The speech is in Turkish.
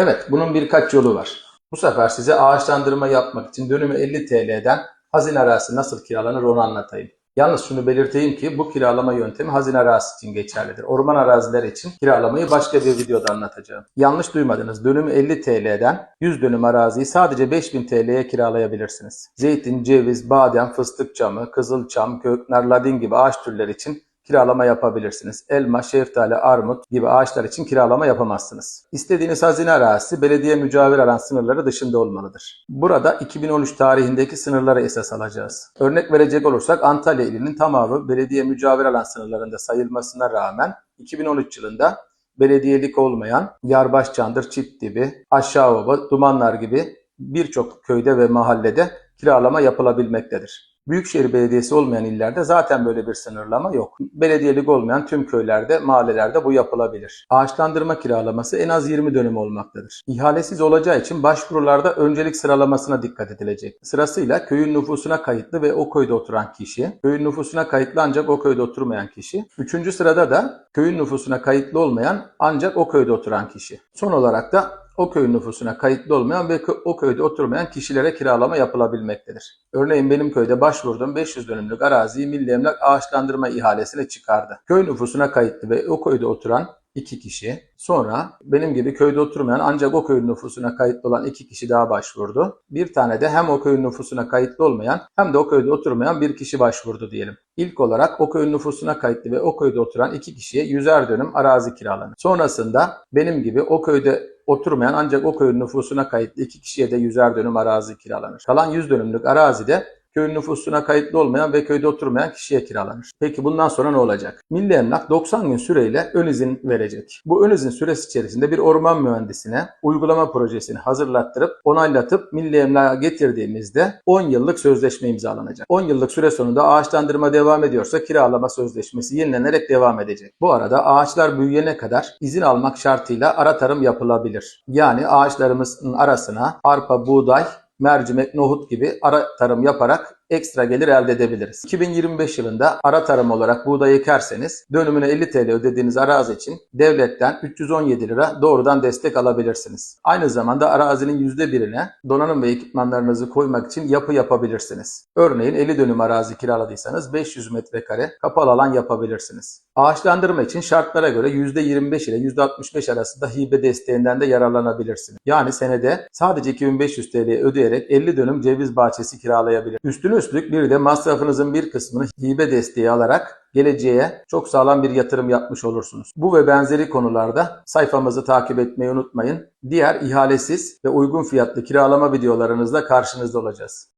Evet, bunun birkaç yolu var. Bu sefer size ağaçlandırma yapmak için dönümü 50 TL'den hazine arazisi nasıl kiralanır onu anlatayım. Yalnız şunu belirteyim ki bu kiralama yöntemi hazine arazisi için geçerlidir. Orman araziler için kiralamayı başka bir videoda anlatacağım. Yanlış duymadınız. Dönümü 50 TL'den 100 dönüm araziyi sadece 5000 TL'ye kiralayabilirsiniz. Zeytin, ceviz, badem, fıstık çamı, kızılçam, köknar, ladin gibi ağaç türleri için kiralama yapabilirsiniz. Elma, şeftali, armut gibi ağaçlar için kiralama yapamazsınız. İstediğiniz hazine arazisi belediye mücavir alan sınırları dışında olmalıdır. Burada 2013 tarihindeki sınırları esas alacağız. Örnek verecek olursak Antalya ilinin tamamı belediye mücavir alan sınırlarında sayılmasına rağmen 2013 yılında belediyelik olmayan Yarbaş Çandır, Çitdibi, Aşağıova, Dumanlar gibi birçok köyde ve mahallede kiralama yapılabilmektedir. Büyükşehir Belediyesi olmayan illerde zaten böyle bir sınırlama yok. Belediyelik olmayan tüm köylerde, mahallelerde bu yapılabilir. Ağaçlandırma kiralaması en az 20 dönüm olmaktadır. İhalesiz olacağı için başvurularda öncelik sıralamasına dikkat edilecek. Sırasıyla köyün nüfusuna kayıtlı ve o köyde oturan kişi, köyün nüfusuna kayıtlı ancak o köyde oturmayan kişi. Üçüncü sırada da köyün nüfusuna kayıtlı olmayan ancak o köyde oturan kişi. Son olarak da o köyün nüfusuna kayıtlı olmayan ve o köyde oturmayan kişilere kiralama yapılabilmektedir. Örneğin benim köyde başvurduğum 500 dönümlük araziyi Milli Emlak ağaçlandırma ihalesine çıkardı. Köy nüfusuna kayıtlı ve o köyde oturan iki kişi. Sonra benim gibi köyde oturmayan ancak o köyün nüfusuna kayıtlı olan iki kişi daha başvurdu. Bir tane de hem o köyün nüfusuna kayıtlı olmayan hem de o köyde oturmayan bir kişi başvurdu diyelim. İlk olarak o köyün nüfusuna kayıtlı ve o köyde oturan iki kişiye yüzer dönüm arazi kiralanır. Sonrasında benim gibi o köyde oturmayan ancak o köyün nüfusuna kayıtlı iki kişiye de yüzer dönüm arazi kiralanır. Kalan 100 dönümlük arazide köyün nüfusuna kayıtlı olmayan ve köyde oturmayan kişiye kiralanır. Peki bundan sonra ne olacak? Milli Emlak 90 gün süreyle ön izin verecek. Bu ön izin süresi içerisinde bir orman mühendisine uygulama projesini hazırlattırıp onaylatıp Milli Emlak'a getirdiğimizde 10 yıllık sözleşme imzalanacak. 10 yıllık süre sonunda ağaçlandırma devam ediyorsa kiralama sözleşmesi yenilenerek devam edecek. Bu arada ağaçlar büyüyene kadar izin almak şartıyla ara tarım yapılabilir. Yani ağaçlarımızın arasına arpa, buğday, mercimek, nohut gibi ara tarım yaparak ekstra gelir elde edebiliriz. 2025 yılında ara tarım olarak buğday ekerseniz dönümüne 50 TL ödediğiniz arazi için devletten 317 lira doğrudan destek alabilirsiniz. Aynı zamanda arazinin %1'ine donanım ve ekipmanlarınızı koymak için yapı yapabilirsiniz. Örneğin 50 dönüm arazi kiraladıysanız 500 metrekare kapalı alan yapabilirsiniz. Ağaçlandırma için şartlara göre %25 ile %65 arasında hibe desteğinden de yararlanabilirsiniz. Yani senede sadece 2500 TL ödeyerek 50 dönüm ceviz bahçesi kiralayabilir. Üstüne üstlük bir de masrafınızın bir kısmını hibe desteği alarak geleceğe çok sağlam bir yatırım yapmış olursunuz. Bu ve benzeri konularda sayfamızı takip etmeyi unutmayın. Diğer ihalesiz ve uygun fiyatlı kiralama videolarınızla karşınızda olacağız.